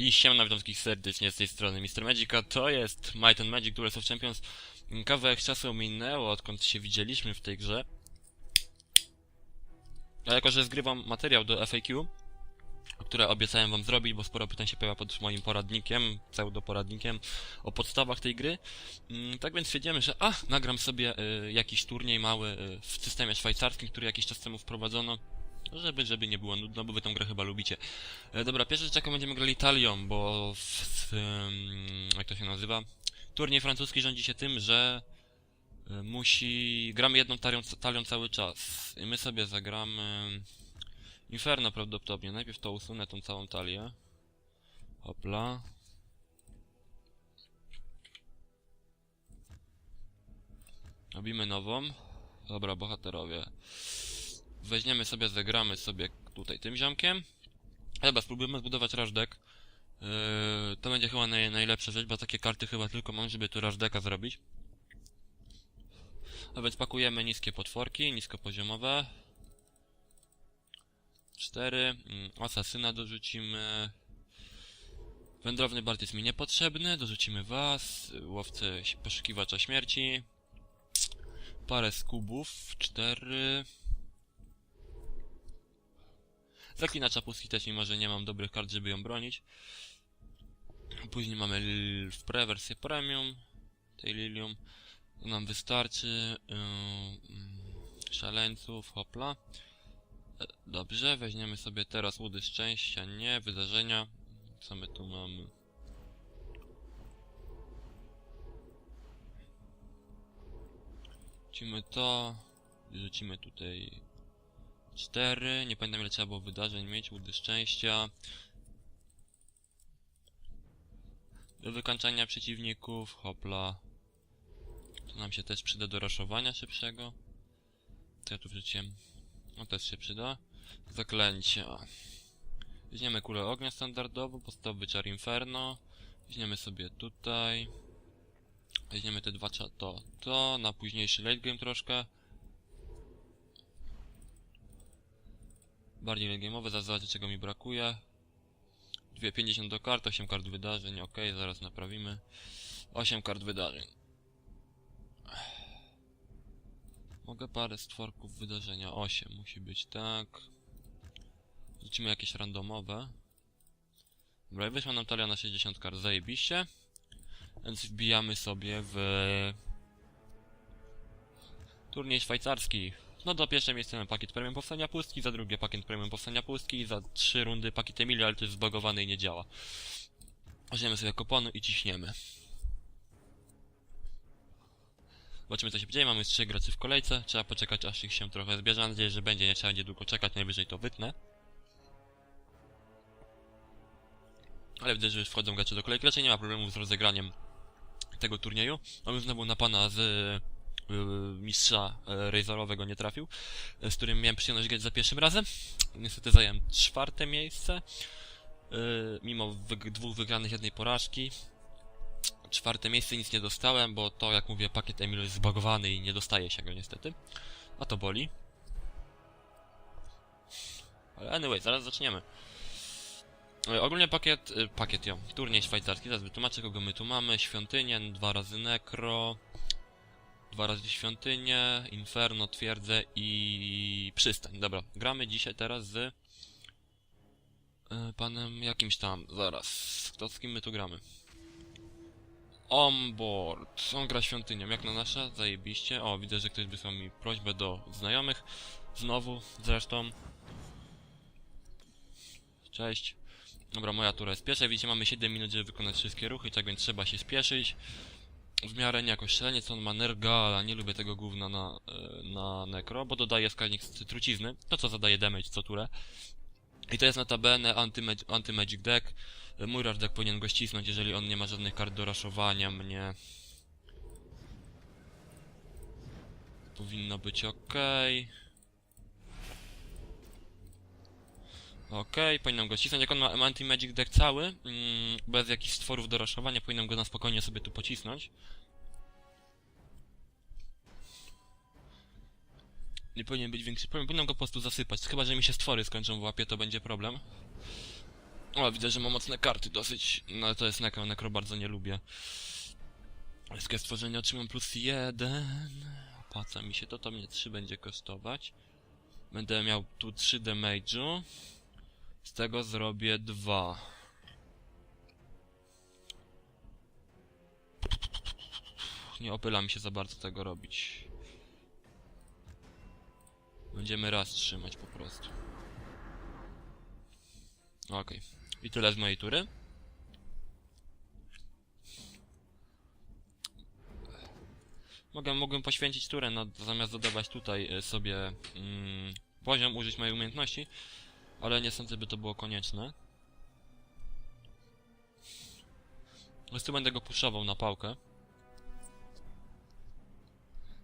I siemna, witam wszystkich serdecznie z tej strony Mr. Magica. To jest Might and Magic Duels of Champions. Kawałek czasu minęło, odkąd się widzieliśmy w tej grze. A jako, że zgrywam materiał do FAQ, które obiecałem wam zrobić, bo sporo pytań się pojawia pod moim poradnikiem, pseudo-poradnikiem o podstawach tej gry. Mm, Tak więc stwierdziłem, że a, nagram sobie y, jakiś turniej mały y, w systemie szwajcarskim, który jakiś czas temu wprowadzono. Żeby, żeby nie było nudno, bo wy tę grę chyba lubicie. E, dobra, pierwsza rzecz jaką będziemy grali Italią, bo w, w, jak to się nazywa? Turniej francuski rządzi się tym, że e, musi... gramy jedną talią, talią cały czas. I my sobie zagramy... Inferno prawdopodobnie. Najpierw to usunę, tą całą talię. Hopla. Robimy nową. Dobra, bohaterowie. Weźmiemy sobie, zagramy sobie tutaj tym ziomkiem. Dobra, spróbujemy zbudować rush deck. Yy, to będzie chyba naj, najlepsza rzecz, bo takie karty chyba tylko mam, żeby tu rush decka zrobić. A więc pakujemy niskie potworki, niskopoziomowe. Cztery. Mm, Asasyna dorzucimy. Wędrowny bart jest mi niepotrzebny, dorzucimy was. Łowcę poszukiwacza śmierci. Parę skubów, cztery. Zaklinacza pustki też, mimo że nie mam dobrych kart, żeby ją bronić. Później mamy w pre wersję premium tej Lilium. Nam wystarczy. Yy, szaleńców, hopla. E, Dobrze, weźmiemy sobie teraz łudy szczęścia, nie, wydarzenia. Co my tu mamy? Rzucimy to. Rzucimy tutaj 4. Nie pamiętam ile trzeba było wydarzeń mieć. Łudy szczęścia. Do wykańczania przeciwników. Hopla. To nam się też przyda do raszowania szybszego. To ja tu wrzuciłem. No też się przyda. Zaklęcia. Weźmiemy kulę ognia standardowo, podstawowy czar inferno. Weźmiemy sobie tutaj. Weźmiemy te dwa to, to, na późniejszy late game troszkę. Bardziej late game'owe, zaraz zobaczę czego mi brakuje. 2,50 do kart, 8 kart wydarzeń, ok, zaraz naprawimy. 8 kart wydarzeń. Mogę parę stworków wydarzenia, 8 musi być, tak. Rzucimy jakieś randomowe. Dobra, i wyszła nam talia na 60 kart, zajebiście. Więc wbijamy sobie w... Turniej szwajcarski. No do pierwsze miejsce mamy pakiet premium powstania pustki, za drugie pakiet premium powstania pustki za trzy rundy pakiet Emilia, ale to jest zbagowany i nie działa. Weźmiemy sobie kopony i ciśniemy. Zobaczymy co się dzieje, mamy trzech graczy w kolejce, trzeba poczekać aż ich się trochę zbierze, mam nadzieję, że będzie, nie trzeba będzie długo czekać, najwyżej to wytnę. Ale widzę, że już wchodzą gracze do kolejki, raczej nie ma problemów z rozegraniem tego turnieju. On znowu na pana z mistrza y, Razorowego nie trafił, y, z którym miałem przyjemność grać za pierwszym razem. Niestety zająłem czwarte miejsce, y, mimo dwóch wygranych, jednej porażki. Czwarte miejsce nic nie dostałem, bo to, jak mówię, pakiet Emil jest zbagowany i nie dostaje się go niestety. A to boli. Ale anyway, zaraz zaczniemy. Ogólnie pakiet, y, pakiet ją, turniej szwajcarski, zaraz wytłumaczę kogo my tu mamy, świątynię, dwa razy nekro, dwa razy świątynię, inferno, twierdzę i przystań. Dobra, gramy dzisiaj teraz z y, panem jakimś tam, zaraz, kto z kim my tu gramy? Onboard, on gra świątynią, jak na nasza, zajebiście. O, widzę, że ktoś wysłał mi prośbę do znajomych, znowu, zresztą. Cześć. Dobra, moja tura jest pierwsza. Widzicie, mamy 7 minut, żeby wykonać wszystkie ruchy, tak więc trzeba się spieszyć. W miarę nie jakoś szaleniec, on ma nergala, nie lubię tego gówna na, e, na nekro, bo dodaje wskaźnik trucizny, to co zadaje damage co turę. I to jest notabene anti-magic anti -magic deck. Mój rush deck powinien go ścisnąć, jeżeli on nie ma żadnych kart do raszowania mnie. Powinno być ok. Okej, powinienem go cisnąć. Jak on ma anti-magic deck cały, mm, bez jakichś stworów do raszowania, powinienem go na spokojnie sobie tu pocisnąć. Nie powinien być większy problem, go po prostu zasypać. Chyba, że mi się stwory skończą w łapie, to będzie problem. O, widzę, że ma mocne karty dosyć. No to jest nekro, nekro bardzo nie lubię. Wszystkie stworzenia otrzymam plus jeden. Opłaca mi się to, to mnie 3 będzie kosztować. Będę miał tu 3 damage'u. Z tego zrobię 2. Nie opyla mi się za bardzo tego robić. Będziemy raz trzymać po prostu. Okej. I tyle z mojej tury. Mogę, mogłem poświęcić turę, no, zamiast dodawać tutaj y, sobie mm, poziom, użyć mojej umiejętności, ale nie sądzę, by to było konieczne. Po prostu będę go puszował na pałkę.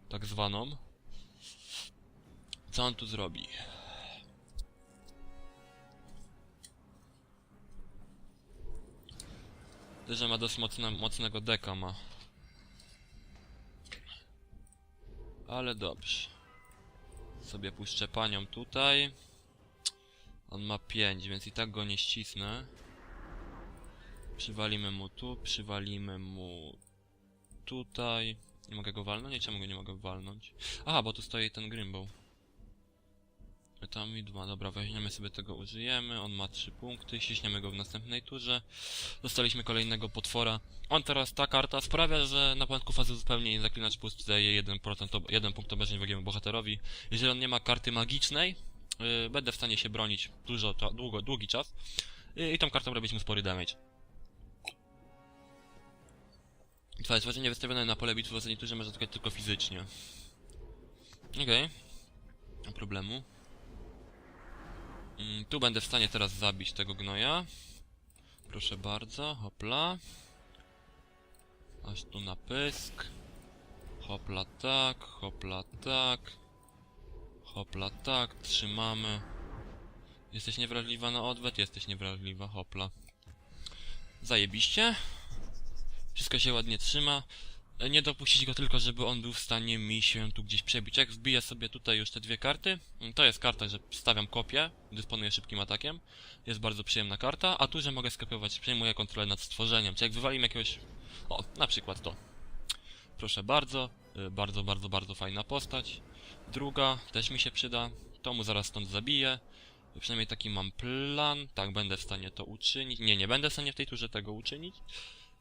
Tak zwaną. Co on tu zrobi? Widzę, że ma dość mocne, mocnego deka ma. Ale dobrze. Sobie puszczę panią tutaj. On ma 5, więc i tak go nie ścisnę. Przywalimy mu tu, przywalimy mu tutaj. Nie mogę go walnąć? Nie, czemu go nie mogę walnąć? Aha, bo tu stoi ten Grimbow. Tam i dwa, dobra, weźmiemy sobie tego, użyjemy. On ma 3 punkty, ściśniemy go w następnej turze. Dostaliśmy kolejnego potwora. On teraz, ta karta sprawia, że na początku fazy zupełnie zaklinacz pust daje 1%, ob- 1 punkt obrażeń wrogiemu bohaterowi. Jeżeli on nie ma karty magicznej, będę w stanie się bronić dużo, długo, długi czas. Yy, I tą kartą robić mu spory damage. Twoje stworzenie wystawione na pole bitwy w ostatniej turze może tylko fizycznie. Okej. Ma problemu. Mm, tu będę w stanie teraz zabić tego gnoja. Proszę bardzo, hopla. Aż tu na pysk. Hopla tak, hopla tak. Hopla tak, trzymamy. Jesteś niewrażliwa na odwet? Jesteś niewrażliwa, hopla. Zajebiście. Wszystko się ładnie trzyma. E, Nie dopuścić go tylko, żeby on był w stanie mi się tu gdzieś przebić. Jak wbiję sobie tutaj już te dwie karty, mm, to jest karta, że stawiam kopię, dysponuję szybkim atakiem. Jest bardzo przyjemna karta, a tu, że mogę skopiować, przejmuję kontrolę nad stworzeniem. Czy jak wywalimy jakiegoś... O, na przykład to. Proszę bardzo, y, bardzo, bardzo, bardzo fajna postać. Druga też mi się przyda. To mu zaraz stąd zabiję. Przynajmniej taki mam plan. Tak, będę w stanie to uczynić. Nie, nie będę w stanie w tej turze tego uczynić.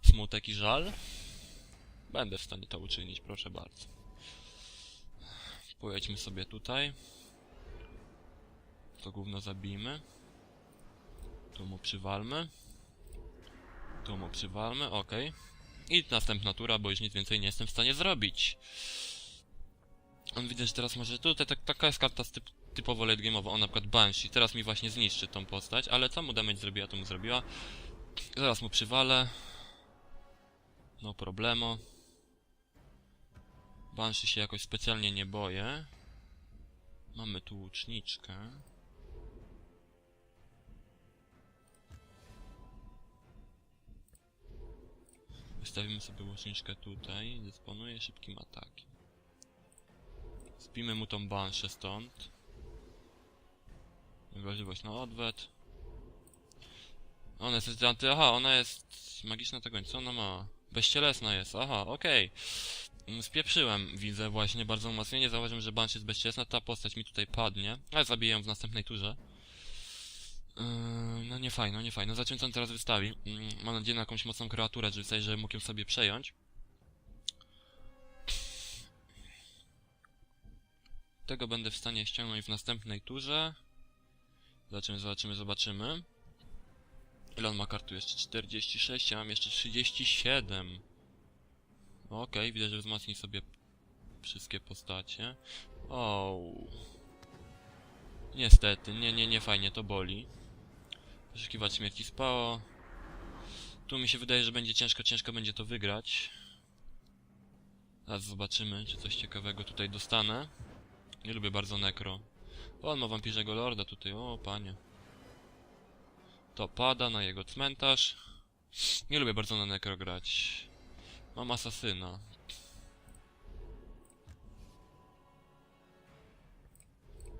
Smutek i żal. Będę w stanie to uczynić, proszę bardzo. Pojedźmy sobie tutaj. To gówno zabijmy. Tu mu przywalmy. Tu mu przywalmy, ok. I następna tura, bo już nic więcej nie jestem w stanie zrobić. On widzę, że teraz może... Tutaj tak, taka jest karta typ, typowo late game'owa, on na przykład Banshee. Teraz mi właśnie zniszczy tą postać, ale co mu damage zrobiła, to mu zrobiła. Zaraz mu przywalę. No problemo. Banshee się jakoś specjalnie nie boję. Mamy tu łuczniczkę. Wystawimy sobie łuczniczkę tutaj. Dysponuje szybkim atakiem. Spimy mu tą banszę stąd. Wrażliwość na odwet. Ona jest anty... Aha, ona jest magiczna tego, co ona ma? Bezcielesna jest, aha, okej. Mm, Spieprzyłem, widzę właśnie bardzo umocnienie. Zauważyłem, że Banshee jest bezcielesna. Ta postać mi tutaj padnie, ale zabiję ją w następnej turze. Yy, no nie fajno, nie fajno. On teraz wystawi. Yy, mam nadzieję na jakąś mocną kreaturę, żeby tutaj, żeby mógł ją sobie przejąć. Tego będę w stanie ściągnąć w następnej turze. Zobaczymy, zobaczymy, zobaczymy. Ile on ma kartu? Jeszcze 46, ja mam jeszcze 37. Okej, widać, że wzmocni sobie wszystkie postacie. O. Niestety, nie, nie, nie fajnie, to boli. Poszukiwać śmierci spało. Tu mi się wydaje, że będzie ciężko, ciężko będzie to wygrać. Zaraz zobaczymy, czy coś ciekawego tutaj dostanę. Nie lubię bardzo nekro. O, on ma wampirzego lorda tutaj, o panie. To pada na jego cmentarz. Nie lubię bardzo na nekro grać. Mam asasyna.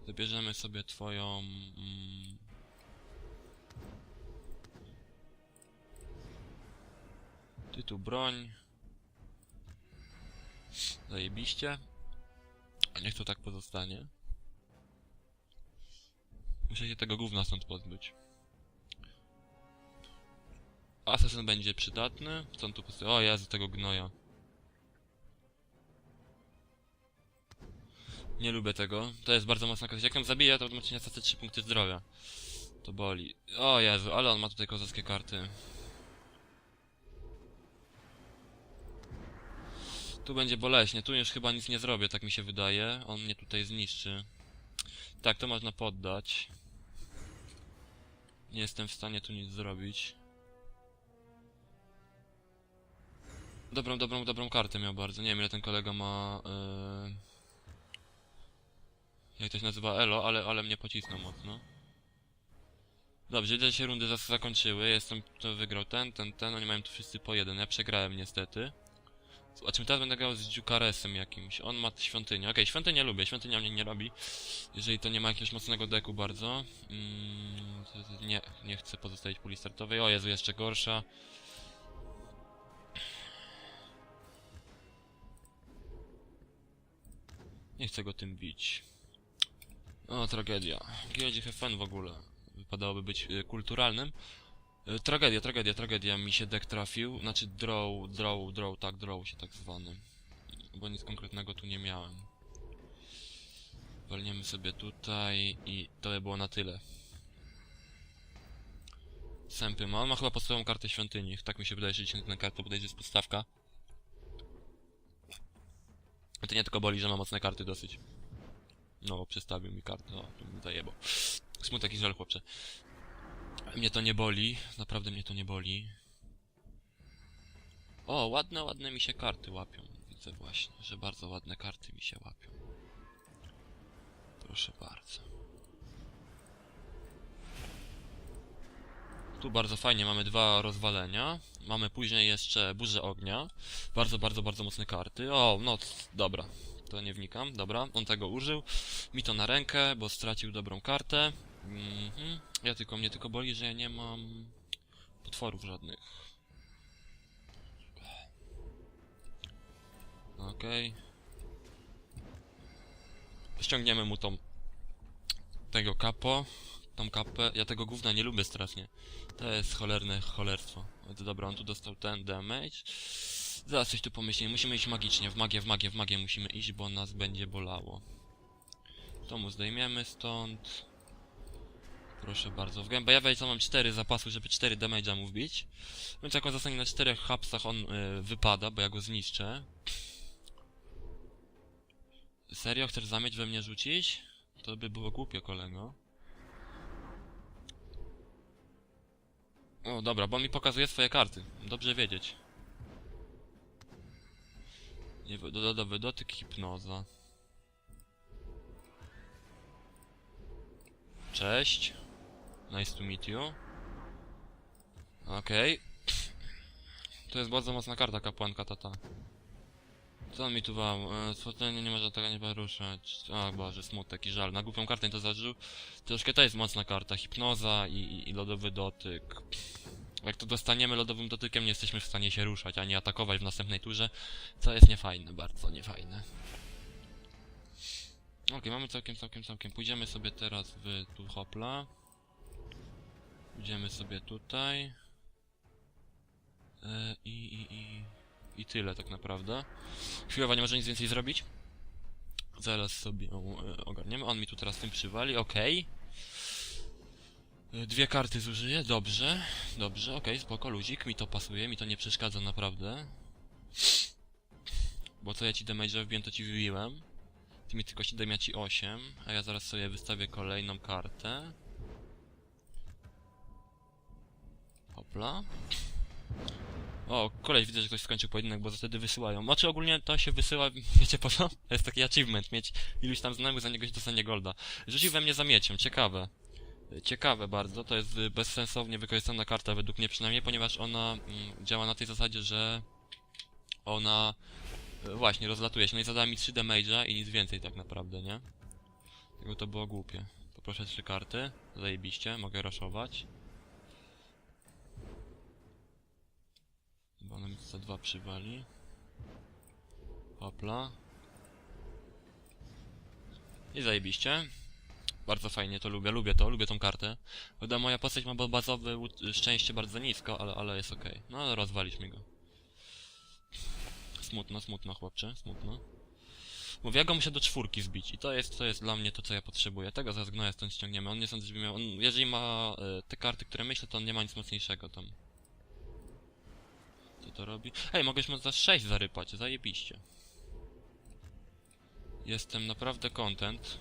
Wybierzemy sobie twoją... Mm, tytuł broń. Zajebiście. A niech to tak pozostanie. Muszę się tego gówna stąd pozbyć. Asasyn będzie przydatny. Co on tu postawi? O Jezu, tego gnoja. Nie lubię tego. To jest bardzo mocna karta. Jak ją zabiję, to automatycznie stracę 3 punkty zdrowia. To boli. O Jezu, ale on ma tutaj kozackie karty. Tu będzie boleśnie. Tu już chyba nic nie zrobię, tak mi się wydaje. On mnie tutaj zniszczy. Tak, to można poddać. Nie jestem w stanie tu nic zrobić. Dobrą, dobrą, dobrą kartę miał bardzo. Nie wiem ile ten kolega ma... Yy... Jak to się nazywa? Elo, ale, ale mnie pocisnął mocno. Dobrze, się rundy zakończyły. Jestem, to wygrał ten, ten, ten. Oni mają tu wszyscy po jeden. Ja przegrałem niestety. Zobaczymy, teraz będę grał z Dziukaresem jakimś. On ma świątynię. Okej, świątynię lubię. Świątynia mnie nie robi. Jeżeli to nie ma jakiegoś mocnego deku bardzo. Mm, nie, nie chcę pozostawić puli startowej. O Jezu, jeszcze gorsza. Nie chcę go tym bić. O, tragedia. GGFN w ogóle. Wypadałoby być y, kulturalnym. Y, tragedia, tragedia, tragedia. Mi się deck trafił. Znaczy draw, draw, draw, tak, draw się tak zwany. Bo nic konkretnego tu nie miałem. Walniemy sobie tutaj i to by było na tyle. Sępy ma. On ma chyba podstawową kartę świątyni. Tak mi się wydaje, że 10 na kartę bodajże jest podstawka. To nie tylko boli, że ma mocne karty dosyć. No, przestawił mi kartę, o, tu mi zajebał. Smutek i żal, chłopcze. Mnie to nie boli, naprawdę mnie to nie boli. O, ładne, ładne mi się karty łapią. Widzę właśnie, że bardzo ładne karty mi się łapią. Proszę bardzo. Tu bardzo fajnie, mamy dwa rozwalenia. Mamy później jeszcze burzę ognia. Bardzo, bardzo, bardzo mocne karty. O, no, c- dobra. To nie wnikam, dobra. On tego użył. Mi to na rękę, bo stracił dobrą kartę. Mhm. Ja tylko, mnie tylko boli, że ja nie mam potworów żadnych. Okej. Ściągniemy mu tą... tego kapo. Tą kapę. Ja tego gówna nie lubię strasznie. To jest cholerne cholerstwo. Dobra, on tu dostał ten damage. Zaraz coś tu pomyślimy. Musimy iść magicznie. W magię, w magię, w magię musimy iść, bo nas będzie bolało. To mu zdejmiemy stąd. Proszę bardzo. W gębę. Ja wiecie, mam 4 zapasu, żeby 4 damage'a mu wbić. Więc jak on zostanie na 4 hapsach, on y, wypada, bo ja go zniszczę. Serio? Chcesz zamieć we mnie rzucić? To by było głupio, kolego. O, dobra, bo mi pokazuje swoje karty. Dobrze wiedzieć. Dodatkowy dotyk, hipnoza. Cześć. Nice to meet you. Okej. To jest bardzo mocna karta, kapłanka tata. Co on mi tu wał? E, Spotkanie nie można tego nie poruszać. O Boże, smutek i żal. Na głupią kartę to zażył. Troszkę to jest mocna karta. Hipnoza i, i, i lodowy dotyk. Jak to dostaniemy lodowym dotykiem, nie jesteśmy w stanie się ruszać, ani atakować w następnej turze, co jest niefajne, bardzo niefajne. Okej, mamy całkiem, całkiem, całkiem. Pójdziemy sobie teraz w tu hopla. Pójdziemy sobie tutaj. E, i, i, i, I tyle tak naprawdę. Chwilowa nie może nic więcej zrobić. Zaraz sobie ją e, ogarniemy. On mi tu teraz tym przywali, okej. E, Dwie karty zużyję, dobrze, dobrze, okej, spoko, luzik, mi to pasuje, mi to nie przeszkadza naprawdę. Bo co ja ci damage'a wbiłem, to ci wybiłem. Ty mi tylko 7, ja ci 8, a ja zaraz sobie wystawię kolejną kartę. O, koleś, widzę, że ktoś skończył pojedynek, bo wtedy wysyłają. Znaczy ogólnie to się wysyła, wiecie po co? To jest taki achievement, mieć iluś tam znajomych, za niego się dostanie golda. Rzucił we mnie za mieciem, ciekawe. Ciekawe bardzo, to jest bezsensownie wykorzystana karta według mnie przynajmniej, ponieważ ona mm, działa na tej zasadzie, że ona y, właśnie rozlatuje się, no i zadała mi 3 damage'a i nic więcej tak naprawdę, nie? Tego to było głupie. Poproszę trzy karty, zajebiście, mogę raszować. Chyba ona mi za dwa przywali. Hopla. I zajebiście. Bardzo fajnie to lubię, lubię to, lubię tą kartę. Prawda, moja postać ma ba- bazowe szczęście bardzo nisko, ale, ale jest okej. No ale rozwaliśmy go. Smutno, smutno chłopcze, smutno. Mówię, ja go muszę do czwórki zbić i to jest, to jest dla mnie to, co ja potrzebuję. Tego za zgnoja stąd ściągniemy. On nie sądzę, żeby miał... On, jeżeli ma e, te karty, które myślę, to on nie ma nic mocniejszego tam. Co to robi? Hej, mogę za 6 zarypać, zajebiście. Jestem naprawdę content.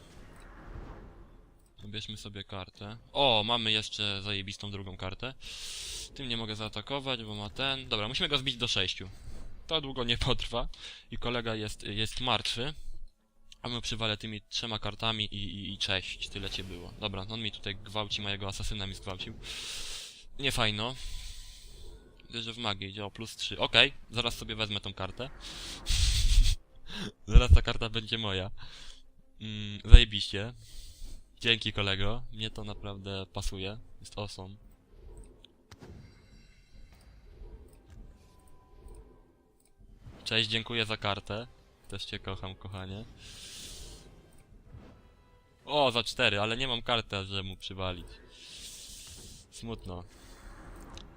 Pobierzmy sobie kartę. O, mamy jeszcze zajebistą drugą kartę. Tym nie mogę zaatakować, bo ma ten. Dobra, musimy go zbić do 6. To długo nie potrwa. I kolega jest, jest martwy. A my przywalę tymi trzema kartami i, i, i cześć, tyle cię było. Dobra, on mi tutaj gwałci, mojego asasyna mi zgwałcił. Nie fajno. Że w magii idzie o plus 3. Okej, zaraz sobie wezmę tą kartę. zaraz ta karta będzie moja. Mm, zajebiście. Dzięki kolego, mnie to naprawdę pasuje. Jest awesome. Cześć, dziękuję za kartę. Też cię kocham, kochanie. O, za cztery, ale nie mam karty, żeby mu przywalić. Smutno.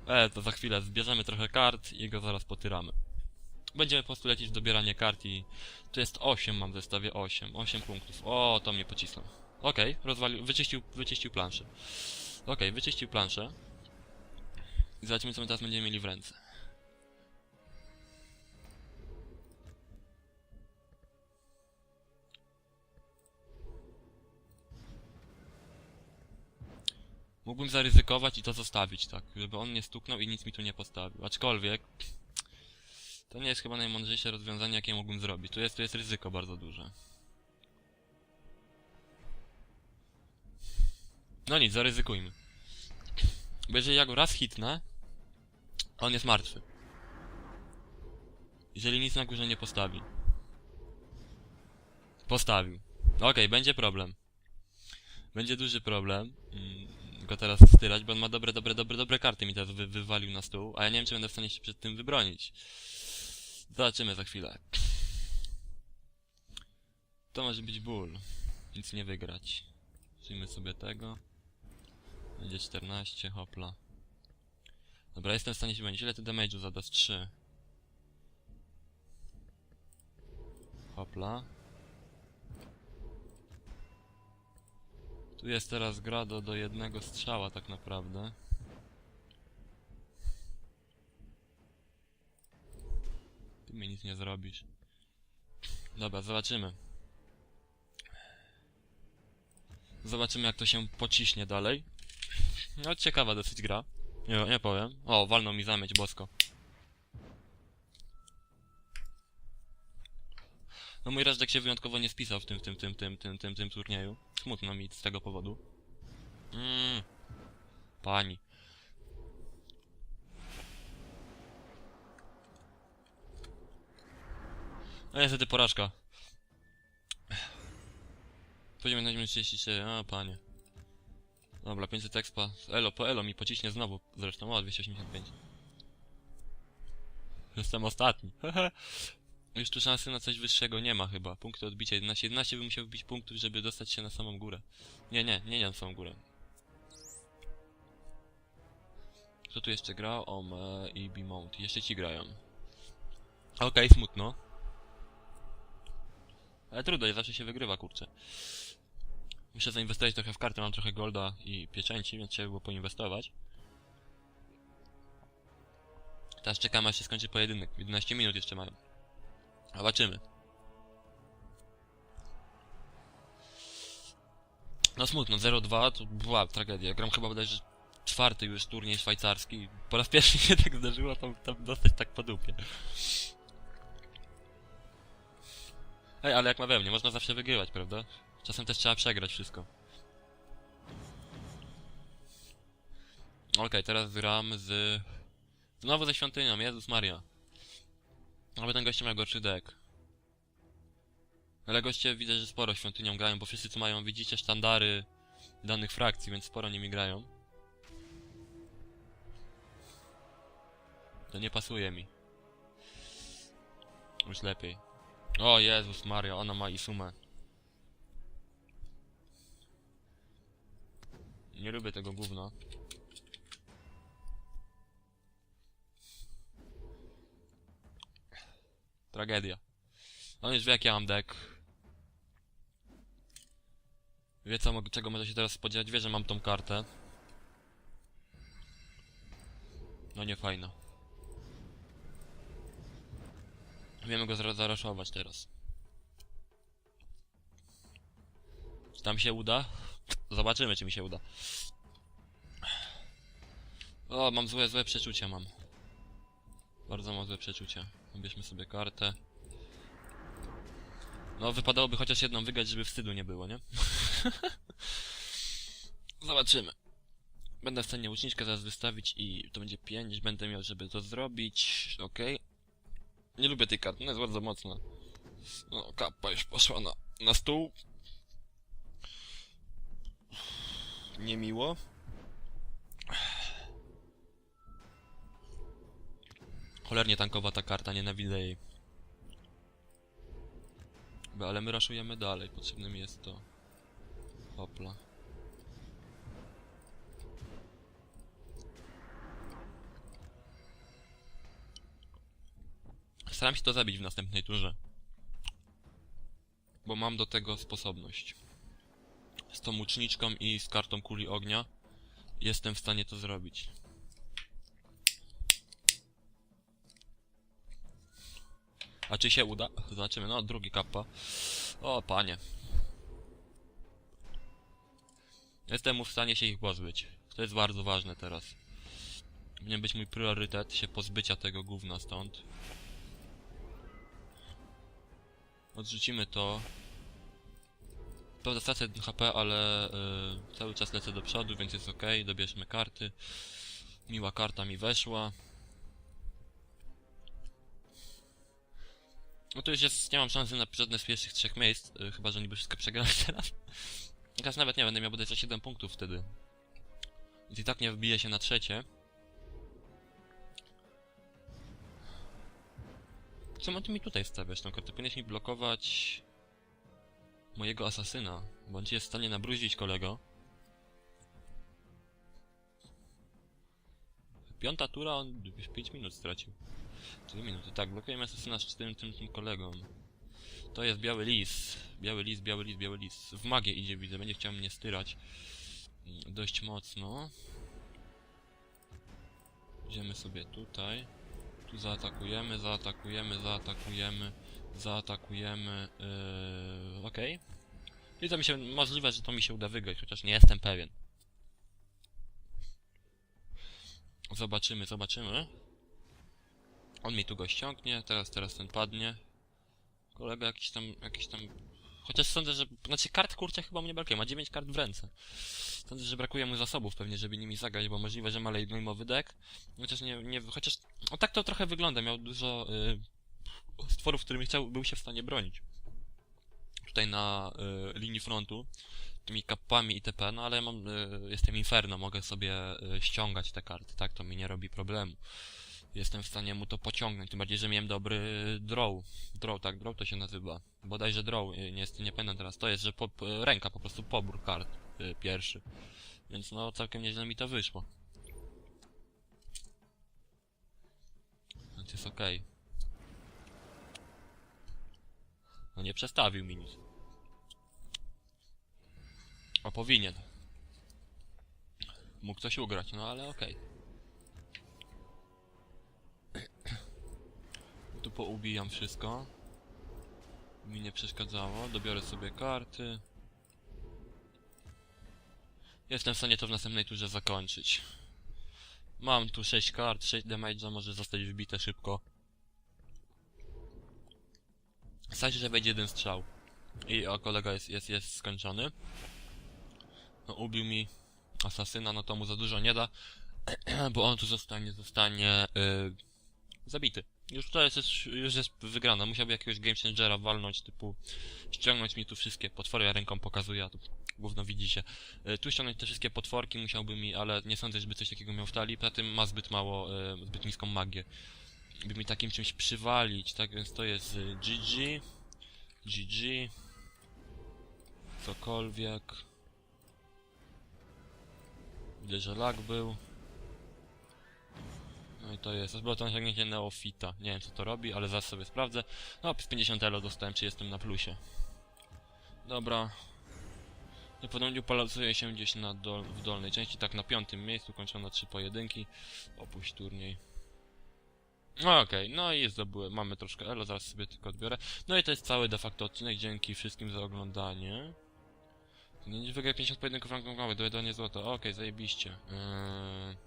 E, to za chwilę zbierzemy trochę kart i go zaraz potyramy. Będziemy po prostu lecieć w dobieranie kart i... Tu jest 8, mam w zestawie 8. 8 punktów. O, to mnie pocisnął. Okej, rozwalił, wyczyścił, wyczyścił planszę. Okej, wyczyścił planszę. I zobaczymy, co my teraz będziemy mieli w ręce. Mógłbym zaryzykować i to zostawić, tak, żeby on nie stuknął i nic mi tu nie postawił. Aczkolwiek... To nie jest chyba najmądrzejsze rozwiązanie, jakie mógłbym zrobić. Tu jest, tu jest ryzyko bardzo duże. No nic, zaryzykujmy. Bo jeżeli ja go raz hitnę, on jest martwy. Jeżeli nic na górze nie postawi. Postawił. Okej, będzie problem. Będzie duży problem. Mm, go teraz styrać, bo on ma dobre, dobre, dobre, dobre karty mi teraz wy, wywalił na stół, a ja nie wiem, czy będę w stanie się przed tym wybronić. Zobaczymy za chwilę. To może być ból. Nic nie wygrać. Przyjmy sobie tego. Będzie 14, hopla. Dobra, jestem w stanie się bronić. Ile ty damage'u zadasz? 3. Hopla. Tu jest teraz gra do, do jednego strzała tak naprawdę. Ty mi nic nie zrobisz. Dobra, zobaczymy. Zobaczymy jak to się pociśnie dalej. No ciekawa dosyć gra. Nie, nie powiem. O, walnął mi zamieć bosko. No mój rażdżek się wyjątkowo nie spisał w tym, tym, tym, tym, tym, tym, tym turnieju. Smutno mi z tego powodu. Mmm. Pani. No niestety porażka. Poziom na 34, a panie. Dobra, 500 expa. Elo, po elo mi pociśnie znowu. Zresztą, o, 285. Jestem ostatni. Już tu szansy na coś wyższego nie ma chyba. Punkty odbicia 11. 11 bym musiał wbić punktów, żeby dostać się na samą górę. Nie, nie, nie, na samą górę. Kto tu jeszcze grał? Om e, i B-Mount. Jeszcze ci grają. Okej, smutno. Ale trudno, zawsze się wygrywa, kurczę. Muszę zainwestować trochę w karty, mam trochę golda i pieczęci, więc trzeba było poinwestować. Teraz czekamy, aż się skończy pojedynek. 11 minut jeszcze mają. Zobaczymy. No smutno, 0-2 to była tragedia. Gram chyba bodajże czwarty już turniej szwajcarski. Po raz pierwszy się tak zdarzyło tam, tam dostać tak po dupie. Ej, ale jak ma we mnie, można zawsze wygrywać, prawda? Czasem też trzeba przegrać wszystko. Okej, teraz gram z... Znowu ze świątynią, Jezus Maria. Ale ten goście ma gorszy deck. Ale goście widzę, że sporo świątynią grają, bo wszyscy tu mają, widzicie, sztandary danych frakcji, więc sporo nimi grają. To nie pasuje mi. Już lepiej. O Jezus Maria, ona ma Isumę. Nie lubię tego gówna. Tragedia. On już wie jak ja mam deck. Wie co, czego może się teraz spodziewać, wie, że mam tą kartę. No nie fajna. Wiemy go zara- zaraszować teraz. Czy tam się uda? Zobaczymy, czy mi się uda. O, mam złe, złe przeczucia mam. Bardzo mam złe przeczucia. Bierzmy sobie kartę. No, wypadałoby chociaż jedną wygrać, żeby wstydu nie było, nie? Zobaczymy. Będę w stanie łuczniczkę zaraz wystawić i to będzie 5. Będę miał, żeby to zrobić. Okej. Nie lubię tej karty, ona jest bardzo mocna. No, kappa już poszła na, na stół. Niemiło. Cholernie tankowa ta karta, nienawidzę jej. Ale my raszujemy dalej, potrzebne mi jest to. Hopla. Staram się to zabić w następnej turze. Bo mam do tego sposobność. Z tą łuczniczką i z kartą kuli ognia jestem w stanie to zrobić. A czy się uda? Zobaczymy. No, drugi kappa. O, panie. Jestem w stanie się ich pozbyć. To jest bardzo ważne teraz. Powinien być mój priorytet, się pozbycia tego gówna stąd. Odrzucimy to. Prawda, stracę 1 HP, ale y, cały czas lecę do przodu, więc jest ok. Dobierzmy karty. Miła karta mi weszła. No to już jest, nie mam szansy na żadne z pierwszych trzech miejsc, y, chyba że niby wszystko przegrać teraz. Teraz nawet nie będę miał bodajże 7 punktów wtedy. I tak nie wbiję się na trzecie. Czemu ty mi tutaj stawiasz tą kartę? Powinieneś mi blokować mojego asasyna, bo on ci jest w stanie nabruzić kolego. Piąta tura, on już 5 minut stracił. 2 minuty, tak, blokujemy asasyna z tym, tym, tym kolegą. To jest biały lis. Biały lis, biały lis, biały lis. W magię idzie, widzę, będzie chciał mnie styrać. Mm, Dość mocno. Idziemy sobie tutaj. Tu zaatakujemy, zaatakujemy, zaatakujemy, zaatakujemy. Yy, Okej. I to mi się, możliwe, że to mi się uda wygrać, chociaż nie jestem pewien. Zobaczymy, zobaczymy. On mi tu go ściągnie, teraz, teraz ten padnie. Kolega jakiś tam, jakiś tam... Chociaż sądzę, że... Znaczy kart kurczę chyba mnie brakuje, ma 9 kart w ręce. Sądzę, że brakuje mu zasobów pewnie, żeby nimi zagrać, bo możliwe, że ma lejmowy deck. Chociaż nie, nie... Chociaż... O tak to trochę wygląda, miał dużo y, stworów, którymi chciał, był się w stanie bronić. Tutaj na y, linii frontu. Tymi kapami itp. No ale mam... Y, jestem Inferno, mogę sobie y, ściągać te karty, tak? To mi nie robi problemu jestem w stanie mu to pociągnąć, tym bardziej, że miałem dobry draw. Draw, tak, draw to się nazywa. Bodajże draw, y, nie, jest, nie pamiętam teraz. To jest, że ręka po prostu pobór kart y, pierwszy. Więc no, całkiem nieźle mi to wyszło. Więc jest okej. No nie przestawił mi nic. O, powinien. Mógł coś ugrać, no ale okej. Tu poubijam wszystko. Mi nie przeszkadzało. Dobiorę sobie karty. Jestem w stanie to w następnej turze zakończyć. Mam tu 6 kart, 6 damage'a może zostać wbite szybko. Starczy, że będzie jeden strzał. I o, kolega jest, jest, jest skończony. No, ubił mi asasyna, no to mu za dużo nie da. Bo on tu zostanie, zostanie yy, zabity. Już to jest, już- jest wygrana. Musiałby jakiegoś game changera walnąć, typu ściągnąć mi tu wszystkie potwory, ja ręką pokazuję, a tu gówno widzicie. E, Tu ściągnąć te wszystkie potworki musiałby mi, ale nie sądzę, żeby coś takiego miał w talii, poza tym ma zbyt mało, e, zbyt niską magię. by mi takim czymś przywalić, tak więc to jest GG, GG, cokolwiek. Widzę, że lag był. No i to jest, było to osiągnięcie neofita. Nie wiem co to robi, ale zaraz sobie sprawdzę. No, z 50 elo dostałem, czy jestem na plusie. Dobra. Najprawdopodobniej polaryzuje się gdzieś na dol w dolnej części, tak na piątym miejscu, kończono trzy pojedynki. Opuść turniej. No okej, no i zdobyłem, mamy troszkę elo, zaraz sobie tylko odbiorę. No i to jest cały de facto odcinek, dzięki wszystkim za oglądanie. Nie wygraj 50 pojedynków rankingowych, dojedywanie złota, okej, zajebiście. Eee,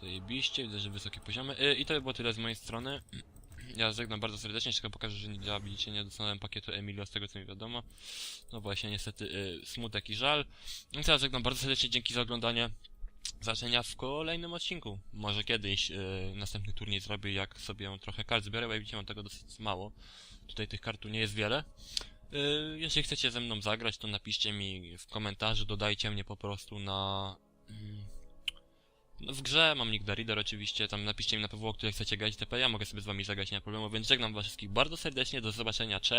zajebiście, widzę, że wysokie poziomy. Eee, I to by było tyle z mojej strony. Ja żegnam bardzo serdecznie, tylko pokażę, że nie działa, widzicie, nie dostałem pakietu Emilio z tego co mi wiadomo. No właśnie, niestety y, smutek i żal. Więc ja żegnam bardzo serdecznie, dzięki za oglądanie. Zobaczenia w kolejnym odcinku. Może kiedyś y, następny turniej zrobię, jak sobie trochę kart zbiorę, bo jak widzicie mam tego dosyć mało. Tutaj tych kart tu nie jest wiele. Y, jeśli chcecie ze mną zagrać, to napiszcie mi w komentarzu, dodajcie mnie po prostu na... mm, no w grze mam nick Reader oczywiście, tam napiszcie mi na PW, o której chcecie grać TP, ja mogę sobie z wami zagrać, nie ma problemu, więc żegnam was wszystkich bardzo serdecznie, do zobaczenia, cześć!